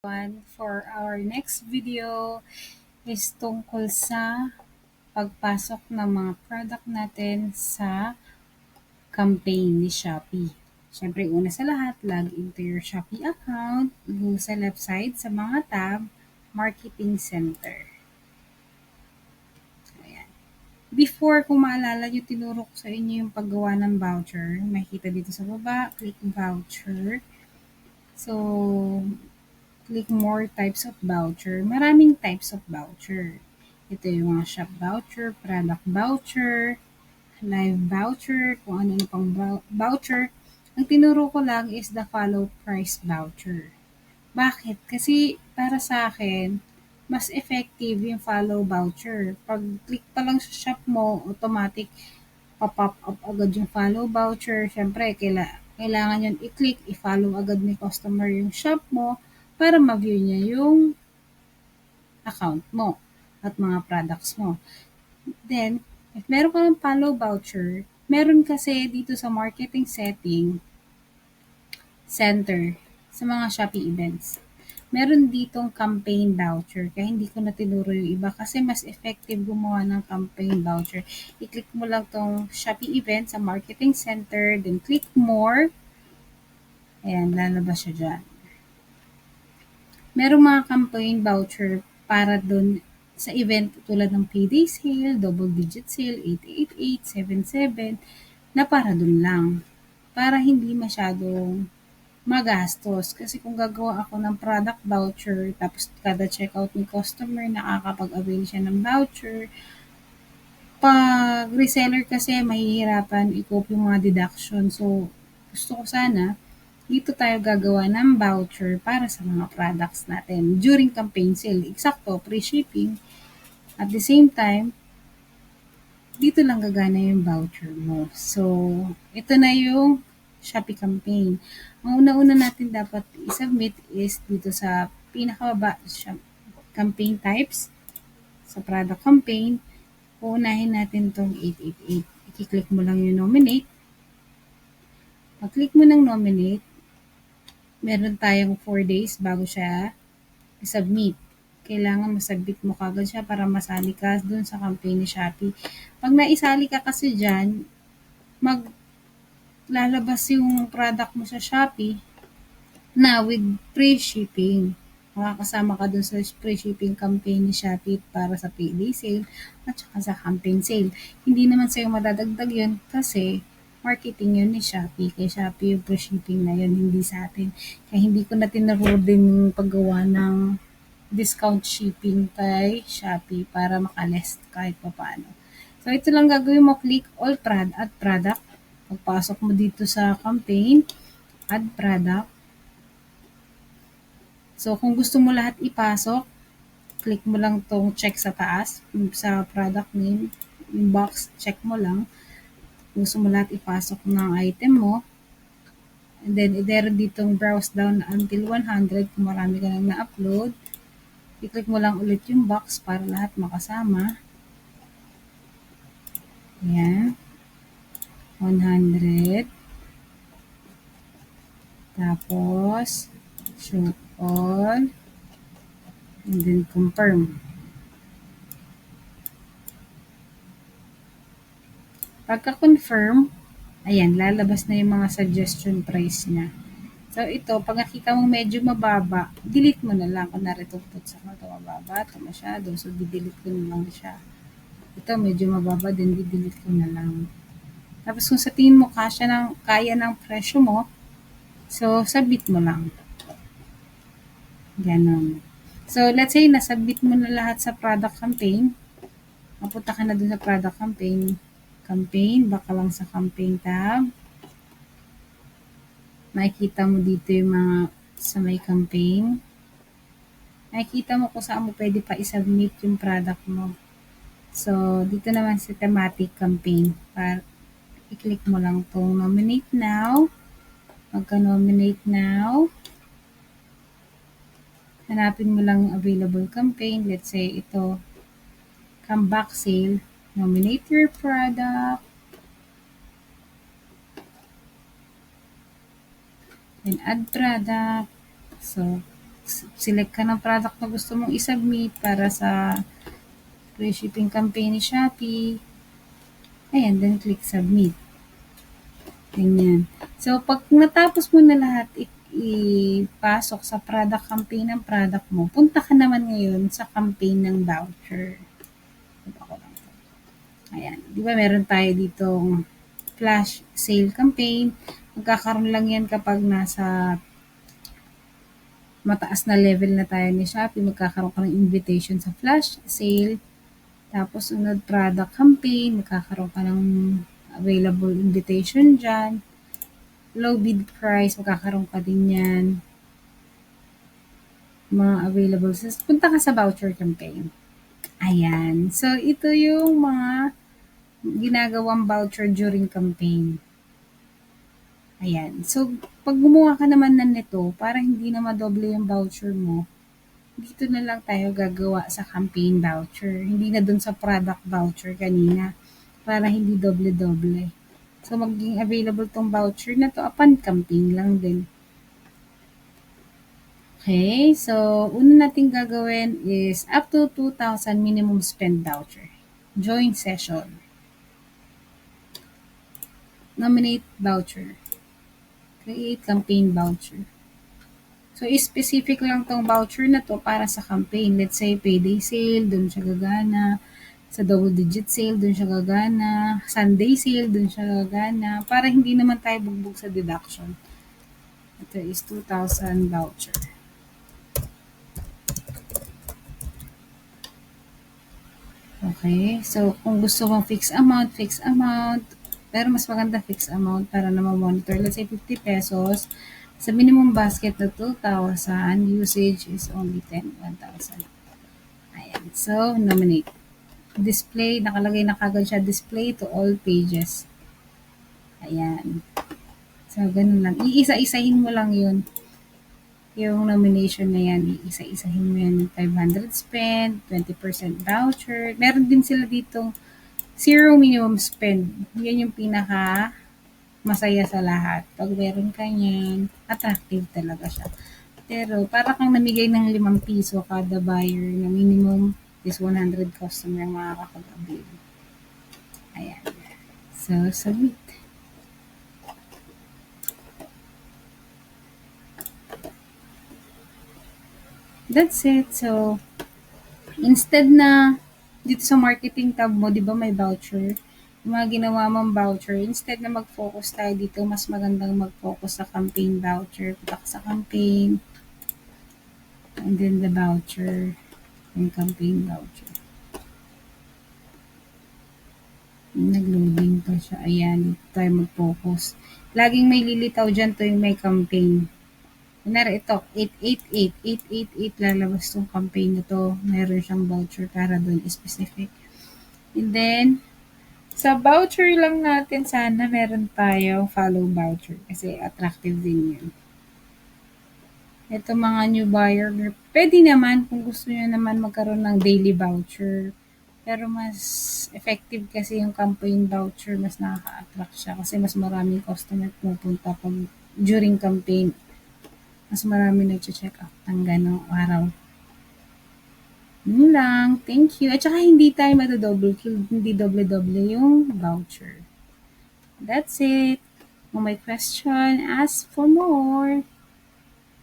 everyone. For our next video is tungkol sa pagpasok ng mga product natin sa campaign ni Shopee. Siyempre, una sa lahat, log into your Shopee account, go sa left side sa mga tab, Marketing Center. Ayan. Before, kung maalala nyo, tinuro ko sa inyo yung paggawa ng voucher. Makikita dito sa baba, click voucher. So, click more types of voucher. Maraming types of voucher. Ito yung mga shop voucher, product voucher, live voucher, kung ano-ano pang voucher. Ang tinuro ko lang is the follow price voucher. Bakit? Kasi para sa akin, mas effective yung follow voucher. Pag click pa lang sa shop mo, automatic pop-up up agad yung follow voucher. Siyempre, kaila, kailangan yun i-click, i-follow agad ni customer yung shop mo para ma-view niya yung account mo at mga products mo. Then, if meron ka ng follow voucher, meron kasi dito sa marketing setting center sa mga Shopee events. Meron ditong campaign voucher, kaya hindi ko na tinuro yung iba kasi mas effective gumawa ng campaign voucher. I-click mo lang tong Shopee event sa marketing center, then click more. Ayan, lalabas siya dyan. Merong mga campaign voucher para doon sa event tulad ng payday sale, double digit sale, 888, 77, na para doon lang. Para hindi masyadong magastos. Kasi kung gagawa ako ng product voucher, tapos kada checkout ni customer, nakakapag-avail siya ng voucher, pag reseller kasi mahihirapan i-cope yung mga deduction. So, gusto ko sana, dito tayo gagawa ng voucher para sa mga products natin during campaign sale. Eksakto, free shipping. At the same time, dito lang gagana yung voucher mo. So, ito na yung Shopee campaign. Ang una-una natin dapat i-submit is dito sa pinakababa, campaign types, sa product campaign, uunahin natin tong 888. I-click mo lang yung nominate. Pag-click mo ng nominate, meron tayong 4 days bago siya i-submit. Kailangan masubmit mo kagad siya para masali ka dun sa campaign ni Shopee. Pag naisali ka kasi dyan, mag lalabas yung product mo sa Shopee na with free shipping. Makakasama ka dun sa free shipping campaign ni Shopee para sa payday sale at saka sa campaign sale. Hindi naman sa'yo madadagdag yun kasi marketing yun ni Shopee. Kay Shopee yung shipping na yun, hindi sa atin. Kaya hindi ko na tinuro din paggawa ng discount shipping kay Shopee para makalest kahit pa paano. So, ito lang gagawin mo. Click all prod at product Pagpasok mo dito sa campaign, add product. So, kung gusto mo lahat ipasok, click mo lang tong check sa taas, sa product name, yung box, check mo lang. Gusto mo lahat ipasok ng item mo. And then, there ditong browse down until 100 kung marami ka nang na-upload. I-click mo lang ulit yung box para lahat makasama. Ayan. 100. Tapos, show all. And then confirm. Pagka-confirm, ayan, lalabas na yung mga suggestion price niya. So, ito, pag nakita mong medyo mababa, delete mo na lang. Kung naritupot sa ito mababa, ito masyado. So, di-delete ko na lang siya. Ito, medyo mababa din, di-delete ko na lang. Tapos kung sa tingin mo kasya ng, kaya ng presyo mo, so submit mo lang. Ganon. So let's say nasubmit mo na lahat sa product campaign. Mapunta ka na dun sa product campaign. Campaign, baka lang sa campaign tab. Makikita mo dito yung mga sa may campaign. Makikita mo kung saan mo pwede pa isubmit yung product mo. So, dito naman sa thematic campaign. Para, i-click mo lang tong nominate now. Magka-nominate now. Hanapin mo lang available campaign. Let's say ito, comeback sale. Nominate your product. Then add product. So, select ka ng product na gusto mong isubmit para sa free shipping campaign ni Shopee. Ayan, then click submit. Ganyan. So, pag natapos mo na lahat, ipasok sa product campaign ng product mo, punta ka naman ngayon sa campaign ng voucher. Ayan. Di ba meron tayo ditong flash sale campaign. Magkakaroon lang yan kapag nasa mataas na level na tayo ni Shopee. Magkakaroon ka ng invitation sa flash sale. Tapos, unod product campaign. Magkakaroon ka ng available invitation dyan. Low bid price, magkakaroon ka din yan. Mga available. Punta ka sa voucher campaign. Ayan. So, ito yung mga ginagawang voucher during campaign. Ayan. So, pag gumawa ka naman na nito, para hindi na madoble yung voucher mo, dito na lang tayo gagawa sa campaign voucher. Hindi na dun sa product voucher kanina para hindi doble-doble. So, maging available tong voucher na to upon campaign lang din. Okay, so una natin gagawin is up to 2,000 minimum spend voucher. Join session. Nominate voucher. Create campaign voucher. So, specific lang tong voucher na to para sa campaign. Let's say, payday sale, dun siya gagana. Sa double digit sale, dun siya gagana. Sunday sale, dun siya gagana. Para hindi naman tayo bugbog sa deduction. Ito is 2,000 voucher. Okay, so kung gusto mong fixed amount, fixed amount. Pero mas maganda fixed amount para na ma-monitor. Let's say 50 pesos. Sa minimum basket na 2,000, usage is only 10, 1,000. Ayan, so nominate. Display, nakalagay na kagad siya, display to all pages. Ayan. So, ganun lang. Iisa-isahin mo lang yun. Yung nomination na yan, iisa-isahin mo yan. 500 spend, 20% voucher. Meron din sila ditong zero minimum spend. Yan yung pinaka masaya sa lahat. Pag meron ka yan, attractive talaga siya. Pero, para kang namigay ng 5 piso kada buyer na minimum is 100 customer ang makakapag-avail. Ayan. So, submit. That's it. So, instead na dito sa marketing tab mo, di ba may voucher? Yung mga ginawa mong voucher, instead na mag-focus tayo dito, mas magandang mag-focus sa campaign voucher. Punta sa campaign. And then the voucher. Yung campaign voucher. Nag-loading pa siya. Ayan, dito tayo mag-focus. Laging may lilitaw dyan to yung may campaign. Kunwari ito, 888, 888 lalabas tong campaign na to. Meron siyang voucher para doon specific. And then, sa voucher lang natin, sana meron tayong follow voucher kasi attractive din yun. Ito mga new buyer group. Pwede naman kung gusto nyo naman magkaroon ng daily voucher. Pero mas effective kasi yung campaign voucher, mas nakaka-attract siya kasi mas maraming customer pupunta pag during campaign mas marami nag-check out ng ganong araw. Yun lang. Thank you. At saka hindi tayo matadouble kill, hindi doble-doble yung voucher. That's it. Kung may question, ask for more.